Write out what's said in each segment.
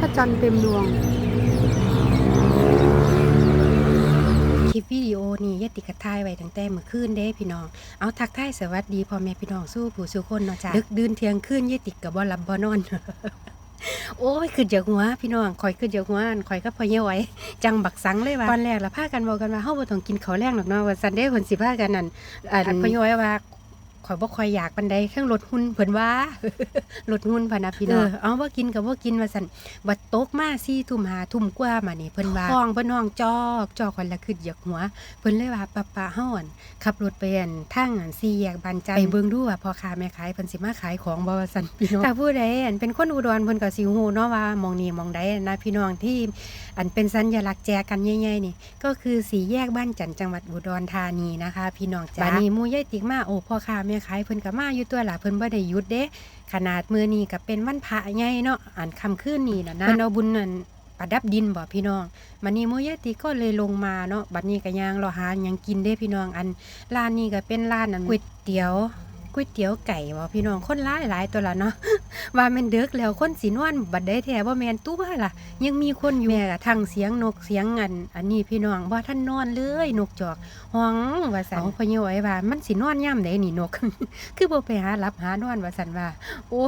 พระจันทร์เต็มดวง คลิปวิดีโอนี้ยายติกระทายไว้ตั้งแต่เมื่อคืนเด้พี่น้อง เอาทักทายสวัสดีพ่อแม่พี่น้องสู้ผู้สู้คนเนาะจ้ะดึกดื่นเที่ยงคืนยายติกกับบ่หลับบ่นอน โอ้ยคือจากหัวพี่น้องข่อยคือจากหัวอันข่อยก็พอเยี่ยวไหวจังบักสังเลยว่าตอนแรกละพากันบอกกันว่าเฮาบ่ต้องกินข้าวแรงหรอกเนาะว่าซันเด้เพิ่นสิพากันนั่นอันพอเยี่ยวไหวว่า ข่อยบ่ค่อยอยากปานใดเครื่องลดหุ่นเพิ่นว่าลดหุ่นพะนะพี่น้องเอาบ่กินก็บ่กินว่าซั่นบัดตกมาสี่ทุ่มหาทุ่มกว่ามานี่เพิ่นว่าห้องเพิ่นห้องจอกจอกคนละคืออยากหัว เพิ่นเลยว่าป้าป้าเฮาอั่นขับรถไปอั่นทางอั่นสี่แยกบานจันทร์ไปเบิ่งดูว่าพ่อค้าแม่ขายเพิ่นสิมาขายของบ่ว่าซั่นพี่น้องถ้าผู้ใดอั่นเป็นคนอุดรเพิ่นก็สิฮู้เนาะว่าหมองนี้หมองใดนะพี่น้องที่อันเป็นสัญลักษณ์แจกันใหญ่ๆนี่ก็คือสี่แยกบ้านจันทร์จังหวัดอุดรธานีนะคะ พี่น้องจ้าบัดนี้หมู่ยายติ๊กมาโอ้พ่อค้าแม่ขายเพิ่นก็มาอยู่ตัวล่ะเพิ่นบ่ได้หยุดเด้ ขนาดมือนี้ก็เป็นวันพระใหญ่เนาะอันคำขึ้นนี่นะนะเพิ่นเอาบุญนั่นประดับดินบ่พี่น้องมันนี้โมยติก็เลยลงมาเนาะบัดนี้ก็ย่างรอหาหยังกินเด้พี่น้องอันร้านนี้ก็เป็นร้านอันก๋วยเตี๋ยว ก๋วยเตี๋ยวไก่บ่พี่น้องคนหลายหลายตัวละเนาะว่าแม่นเด็กแล้วคนสินวนบัดได้แท้บ่แม่นตัวล่ะ ยังมีคนอยู่แม่ก็ทั้งเสียงนกเสียงอันอันนี้พี่น้องบ่ทันนอนเลยนกจอกห้องว่าซั่นเอาพะเยาไว้ว่ามันสินอนยามใดนี่นก คือบ่ไปหาหลับหานอนว่าซั่นว่า โอ้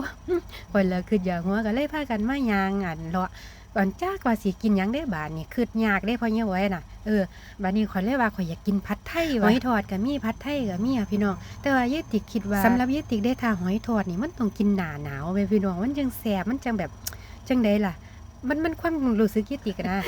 ข่อยละคืออยากหัวก็เลยพากันมายางอันเลาะ ก่อนจ้ากว่าสิกินหยังได้บาดนี่คืดยากได้พอเนี้ยไว้น่ะเออบัดนี้ข่อยเลยว่าข่อยอยากกินผัดไทยว่ะหอยทอดก็มีผัดไทยก็มีอะพี่น้อง แต่ว่าเยติกคิดว่าสำหรับเยติกได้ทาหอยทอดนี่มันต้องกินหนาหนาวเว้ยพี่น้องมันจังแซ่บมันจังแบบจังไดล่ะ มันมันความรู้สึกเยติกอะนะ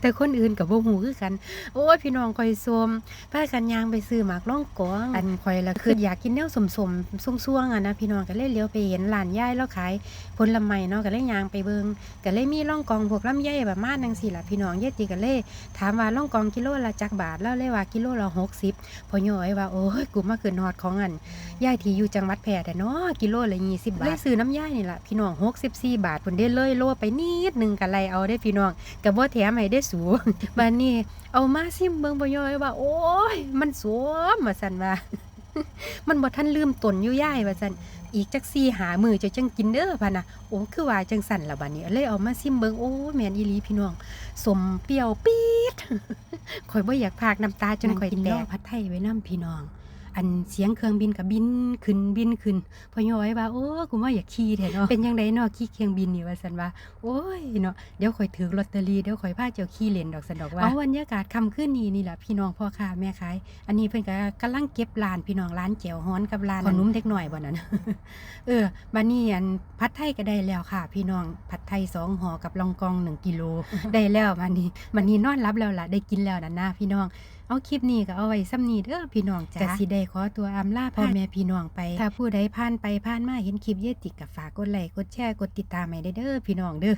แต่คนอื่นกับบ่ฮู้คือกัน โอ้ยพี่น้องข่อยโซมพากันย่างไปซื้อหมากล่องกองอันข่อยละคืออยากกินแนวสมๆซ่วงๆอะนะพี่น้องก็เลยเลี้ยวไปเห็นร้านยายแล้วขายผลไม้เนาะก็เลยย่างไปเบิงก็เลยมีล่องกองพวกลำไยประมาณจังซี่ล่ะพี่น้องเยติก็เลยถามว่าล่องกองกิโลละจักบาทแล้วเลยว่ากิโลละ60พอย่อยว่าโอ้ยกูมาขึ้นฮอดของอันยายที่อยู่จังหวัดแพร่แต่เนาะกิโลละ20บาทเลยซื้อน้ำยายนี่ล่ะพี่น้อง64บาทเพิ่นได้เลยโลไปนิดนึงก็ไล่เอาได้พี่น้องก็บ่แถมให้ได้สูงบัดนี้เอามาซิมเบิ่งบ่ย่อยว่า โอ้ย มันสวมว่าซั่นว่ามันบ่ทันลืมตนอยู่ย่ายว่าซั่นอีกจักซี่หามือจะจังกินเด้อพันน่ะโอ้คือว่าจังสั่นล่ะบัดนี้เลยเอามาซิมเบิ่งโอ้แม่นอีหลีพี่น้องสมเปรี้ยวปี๊ดข่อยบ่อยากพากน้ำตาจนข่อยแตกผัดไทยไว้นํพี่น้อง อันเสียงเครื่องบินก็บินขึ้นบินขึ้นพอย่อยว่าโอ้กูว่าอยากขี่แท้เนาะเป็นจังไดเนาะขี่เครื่องบินนี่ว่าซั่นว่าโอ้ยเนาะเดี๋ยวข่อยถือลอตเตอรี่เดี๋ยวข่อยพาเจ้าขี้เล่นดอกสันดอกว่าเอาบรรยากาศค่ำคืนนี้นี่แหละพี่น้องพ่อค้าแม่ขายอันนี้เพิ่นก็กำลังเก็บร้านพี่น้องร้านแจ่วฮ้อนกับร้านขนมเด็กหน่อยบ่นั่นเออบัดนี้อันผัดไทยก็ได้แล้วค่ะ พี่น้องผัดไทยสองห่อกับลองกองหนึ่งกิโลได้แล้วบัดนี้บัดนี้นอนรับแล้วล่ะได้กินแล้วนั่นนะพี่น้องเอาคลิปนี้ก็เอาไว้ซ้ำนี้เด้อพี่น้องจ้ะกสิได้ขอตัวอำลาพ่อแม่พี่น้องไป ถ้าผู้ใดผ่านไปผ่านมาเห็นคลิปเยติกกับฝากกดไลค์กดแชร์กดติดตามให้ได้เด้อพี่น้องเด้อ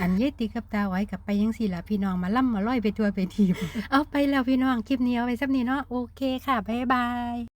อันเยติกกับตาไว้กับไปยังสี่ละพี่น้องมาล่ำมาล่อยไปทัวร์ไปทีมเอาไปแล้วพี่น้องคลิปนี้เอาไว้ซ้ำนี้เนาะโอเคค่ะบ๊ายบาย